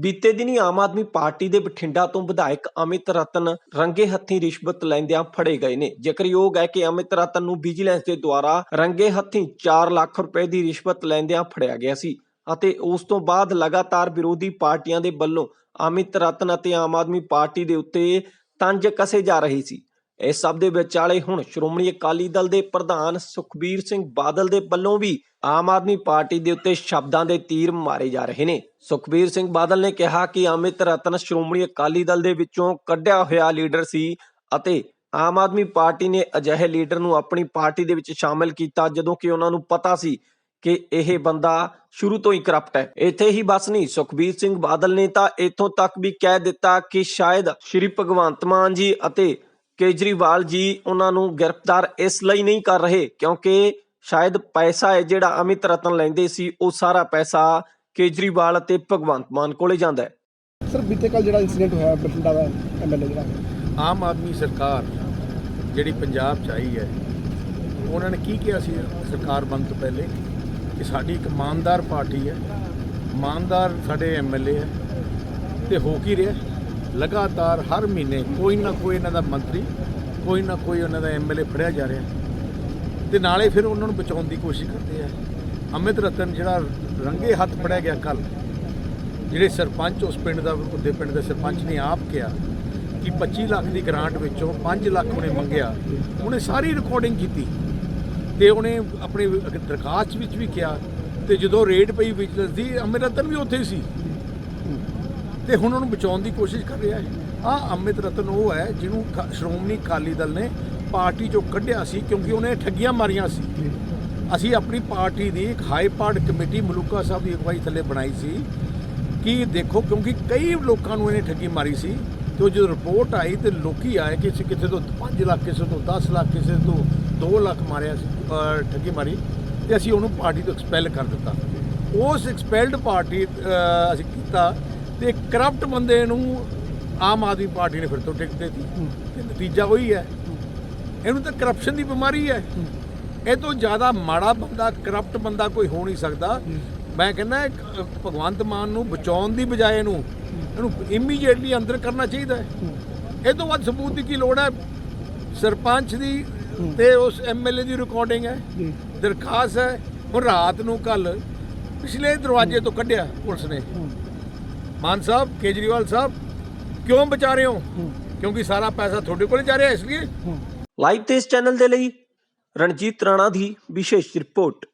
ਬੀਤੇ ਦਿਨੀ ਆਮ ਆਦਮੀ ਪਾਰਟੀ ਦੇ ਬਠਿੰਡਾ ਤੋਂ ਵਿਧਾਇਕ ਅਮਿਤ ਰਤਨ ਰੰਗੇ ਹੱਥੀਂ ਰਿਸ਼ਵਤ ਲੈਂਦਿਆਂ ਫੜੇ ਗਏ ਨੇ। ਜ਼ਿਕਰਯੋਗ ਹੈ ਕਿ ਅਮਿਤ ਰਤਨ ਨੂੰ ਵਿਜੀਲੈਂਸ ਦੇ ਦੁਆਰਾ ਰੰਗੇ ਹੱਥੀਂ 4 ਲੱਖ ਰੁਪਏ ਦੀ ਰਿਸ਼ਵਤ ਲੈਂਦਿਆਂ ਫੜਿਆ ਗਿਆ ਸੀ ਅਤੇ ਉਸ ਤੋਂ ਬਾਅਦ ਲਗਾਤਾਰ ਵਿਰੋਧੀ ਪਾਰਟੀਆਂ ਦੇ ਵੱਲੋਂ ਅਮਿਤ ਰਤਨ ਅਤੇ ਆਮ ਆਦਮੀ ਪਾਰਟੀ ਦੇ ਉੱਤੇ ਤੰਜ ਕਸੇ ਜਾ ਰਹੀ ਸੀ। ਇਸ ਸਭ ਦੇ ਵਿਚਾਲੇ ਹੁਣ ਸ਼੍ਰੋਮਣੀ ਅਕਾਲੀ ਦਲ ਦੇ ਪ੍ਰਧਾਨ ਸੁਖਬੀਰ ਸਿੰਘ ਬਾਦਲ ਦੇ ਵੱਲੋਂ ਵੀ ਆਮ ਆਦਮੀ ਪਾਰਟੀ ਦੇ ਉੱਤੇ ਸ਼ਬਦਾਂ ਦੇ ਤੀਰ ਮਾਰੇ ਜਾ ਰਹੇ ਨੇ। ਸੁਖਬੀਰ ਸਿੰਘ ਬਾਦਲ ਨੇ ਕਿਹਾ ਕਿ ਅਮਿਤ ਰਤਨ ਸ਼੍ਰੋਮਣੀ ਅਕਾਲੀ ਦਲ ਦੇ ਵਿੱਚੋਂ ਕੱਢਿਆ ਹੋਇਆ ਲੀਡਰ ਸੀ ਅਤੇ ਆਮ ਆਦਮੀ ਪਾਰਟੀ ਨੇ ਅਜਿਹੇ ਲੀਡਰ ਨੂੰ ਆਪਣੀ ਪਾਰਟੀ ਦੇ ਵਿੱਚ ਸ਼ਾਮਿਲ ਕੀਤਾ ਜਦੋਂ ਕਿ ਉਹਨਾਂ ਨੂੰ ਪਤਾ ਸੀ ਕਿ ਇਹ ਬੰਦਾ ਸ਼ੁਰੂ ਤੋਂ ਹੀ ਕਰਪਟ ਹੈ। ਇੱਥੇ ਹੀ ਬਸ ਨਹੀਂ, ਸੁਖਬੀਰ ਸਿੰਘ ਬਾਦਲ ਨੇ ਤਾਂ ਇੱਥੋਂ ਤੱਕ ਵੀ ਕਹਿ ਦਿੱਤਾ ਕਿ ਸ਼ਾਇਦ ਸ਼੍ਰੀ ਭਗਵੰਤ ਮਾਨ ਜੀ ਅਤੇ ਕੇਜਰੀਵਾਲ ਜੀ ਉਹਨਾਂ ਨੂੰ ਗ੍ਰਿਫਤਾਰ ਇਸ ਲਈ ਨਹੀਂ ਕਰ ਰਹੇ ਕਿਉਂਕਿ ਸ਼ਾਇਦ ਪੈਸਾ ਹੈ ਜਿਹੜਾ ਅਮਿਤ ਰਤਨ ਲੈਂਦੇ ਸੀ ਉਹ ਸਾਰਾ ਪੈਸਾ ਕੇਜਰੀਵਾਲ ਅਤੇ ਭਗਵੰਤ ਮਾਨ ਕੋਲੇ ਜਾਂਦਾ ਹੈ। ਸਰ ਬੀਤੇ ਕੱਲ ਜਿਹੜਾ ਇਨਸੀਡੈਂਟ ਹੋਇਆ ਬਠਿੰਡਾ ਦਾ ਐਮਐਲਏ ਜਿਹੜਾ। ਆਮ ਆਦਮੀ ਸਰਕਾਰ ਜਿਹੜੀ ਪੰਜਾਬ 'ਚ ਆਈ ਹੈ ਉਹਨਾਂ ਨੇ ਕੀ ਕਿਹਾ ਸੀ ਸਰਕਾਰ ਬਣਨ ਤੋਂ ਪਹਿਲੇ? ਕਿ ਸਾਡੀ ਇੱਕ ਇਮਾਨਦਾਰ ਪਾਰਟੀ ਹੈ ਇਮਾਨਦਾਰ ਸਾਡੇ ਐਮਐਲਏ ਹੈ ਤੇ ਹੋ ਕੀ ਰਿਹਾ? ਲਗਾਤਾਰ ਹਰ ਮਹੀਨੇ ਕੋਈ ਨਾ ਕੋਈ ਇਹਨਾਂ ਦਾ ਮੰਤਰੀ, ਕੋਈ ਨਾ ਕੋਈ ਉਹਨਾਂ ਦਾ ਐਮਐਲਏ ਫੜਿਆ ਜਾ ਰਿਹਾ। ਤੇ ਨਾਲੇ ਫਿਰ ਉਹਨਾਂ ਨੂੰ ਬਚਾਉਣ ਦੀ ਕੋਸ਼ਿਸ਼ ਕਰਦੇ ਆ। ਅਮਿਤ ਰਤਨ ਜਿਹੜਾ ਰੰਗੇ ਹੱਥ ਫੜਿਆ ਗਿਆ ਕੱਲ ਜਿਹੜੇ ਸਰਪੰਚ ਉਸ ਪਿੰਡ ਦਾ, ਉਹਦੇ ਪਿੰਡ ਦੇ ਸਰਪੰਚ ਨੇ ਆਪ ਕਿਹਾ ਕਿ 25 ਲੱਖ ਦੀ ਗ੍ਰਾਂਟ ਵਿੱਚੋਂ 5 ਲੱਖ ਉਹਨੇ ਮੰਗਿਆ। ਉਹਨੇ ਸਾਰੀ ਰਿਕਾਰਡਿੰਗ ਕੀਤੀ। ਤੇ ਉਹਨੇ ਆਪਣੀ ਦਰਖਾਸਤ ਵਿੱਚ ਵੀ ਕਿਹਾ। ਤੇ ਜਦੋਂ ਰੇਡ ਪਈ ਵਿਜੀਲੈਂਸ ਦੀ ਅਮਿਤ ਰਤਨ ਵੀ ਉੱਥੇ ਹੀ ਸੀ। ਤੇ ਹੁਣ ਉਹਨੂੰ ਬਚਾਉਣ ਦੀ ਕੋਸ਼ਿਸ਼ ਕਰ ਰਿਹਾ ਹੈ। ਆ ਅਮਿਤ ਰਤਨ ਉਹ ਹੈ ਜਿਹਨੂੰ ਖ- ਸ਼੍ਰੋਮਣੀ ਅਕਾਲੀ ਦਲ ਨੇ ਪਾਰਟੀ ਚੋਂ ਕੱਢਿਆ ਸੀ ਕਿਉਂਕਿ ਉਹਨੇ ਠੱਗੀਆਂ ਮਾਰੀਆਂ ਸੀ। ਅਸੀਂ ਆਪਣੀ ਪਾਰਟੀ ਦੀ ਇੱਕ ਹਾਈ ਪਾਰਟ ਕਮੇਟੀ ਮਲੂਕਾ ਸਾਹਿਬ ਦੀ ਅਗਵਾਈ ਥੱਲੇ ਬਣਾਈ ਸੀ ਕਿ ਦੇਖੋ ਕਿਉਂਕਿ ਕਈ ਲੋਕਾਂ ਨੂੰ ਇਹਨੇ ਠੱਗੀ ਮਾਰੀ ਸੀ ਤੇ ਉਹ ਜਦੋਂ ਰਿਪੋਰਟ ਆਈ ਤੇ ਲੋਕੀ ਆਏ ਕਿ ਕਿਸੇ ਕਿਸੇ ਤੋਂ 5 ਲੱਖ, ਕਿਸੇ ਤੋਂ 10 ਲੱਖ, ਕਿਸੇ ਤੋਂ 2 ਲੱਖ ਮਾਰਿਆ ਸੀ ਠੱਗੀ ਮਾਰੀ ਤੇ ਅਸੀਂ ਉਹਨੂੰ ਪਾਰਟੀ ਤੋਂ ਐਕਸਪੈਲ ਕਰ ਦਿੱਤਾ। ਉਸ ਐਕਸਪੈਲਡ ਪਾਰਟੀ ਅਸੀਂ ਕੀਤਾ ਤੇ ਕਰਪਟ ਬੰਦੇ ਨੂੰ ਆਮ ਆਦਮੀ ਪਾਰਟੀ ਨੇ ਫਿਰ ਤੋਂ ਟਿਕਟ ਦਿੱਤੀ। ਤੇ ਨਤੀਜਾ ਉਹੀ ਹੈ। ਇਹਨੂੰ ਤਾਂ ਕਰਪਸ਼ਨ ਦੀ ਬਿਮਾਰੀ ਹੈ। ਇਹ ਤੋਂ ਜ਼ਿਆਦਾ ਮਾੜਾ ਬੰਦਾ ਕਰਪਟ ਬੰਦਾ ਕੋਈ ਹੋ ਨਹੀਂ ਸਕਦਾ। ਮੈਂ ਕਹਿੰਦਾ ਭਗਵੰਤ ਮਾਨ ਨੂੰ ਬਚਾਉਣ ਦੀ ਬਜਾਏ ਇਹਨੂੰ ਇਹਨੂੰ ਇਮੀਡੀਏਟਲੀ ਅੰਦਰ ਕਰਨਾ ਚਾਹੀਦਾ ਹੈ। ਇਹ ਤੋਂ ਵੱਧ ਸਬੂਤ ਦੀ ਕੀ ਲੋੜ ਹੈ? ਸਰਪੰਚ ਦੀ ਤੇ ਉਸ ਐਮਐਲਏ ਦੀ ਰਿਕਾਰਡਿੰਗ ਹੈ। ਦਰਖਾਸਤ ਹੈ। ਹੁਣ ਰਾਤ ਨੂੰ ਕੱਲ ਪਿਛਲੇ ਦਰਵਾਜ਼ੇ ਤੋਂ ਕੱਢਿਆ ਪੁਲਿਸ ਨੇ। ਮਾਨ ਸਾਹਿਬ ਕੇਜਰੀਵਾਲ ਸਾਹਿਬ ਕਿਉਂ ਬਚਾ ਰਹੇ ਹੋ? ਕਿਉਂਕਿ ਸਾਰਾ ਪੈਸਾ ਤੁਹਾਡੇ ਕੋਲ ਜਾ ਰਿਹਾ ਇਸ ਲਈ? ਲਾਈਵ ਤੇ ਇਸ ਚੈਨਲ ਦੇ ਲਈ ਰਣਜੀਤ ਰਾਣਾ ਦੀ ਵਿਸ਼ੇਸ਼ ਰਿਪੋਰਟ।